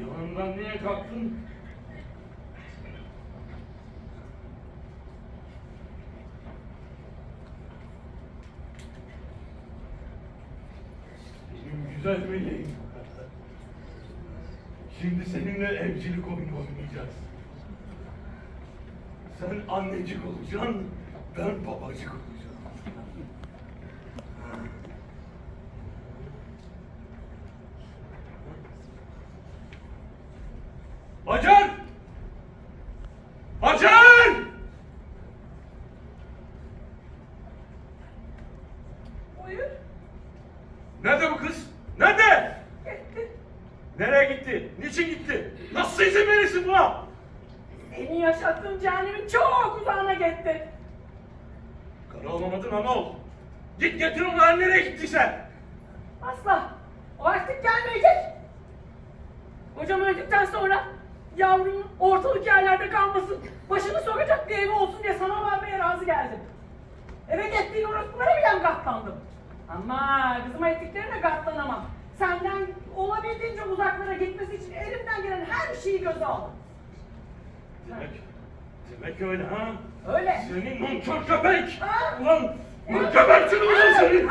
Yavrumdan niye kalktın? Benim güzel meleğim. Şimdi seninle evcilik oyunu oynayacağız. Sen annecik olacaksın, ben babacık olacağım. Nerede bu kız? Nerede? Nereye gitti? Niçin gitti? Nasıl izin verirsin buna? Senin yaşattığın cehennemin çok uzağına gitti. Kara olamadın ana ol. Git getir onu her nereye gittiysen. Asla. O artık gelmeyecek. Kocam öldükten sonra yavrumun ortalık yerlerde kalmasın, başını sokacak bir evi olsun diye sana vermeye razı geldim. Eve gittiğin orospulara bile katlandım. Ama kızıma ettiklerine katlanamam. Senden olabildiğince uzaklara gitmesi için elimden gelen her şeyi göze aldım. Demek, demek öyle ha? Öyle. Senin nankör köpek! Ha? Ulan, ulan gebertin ulan seni!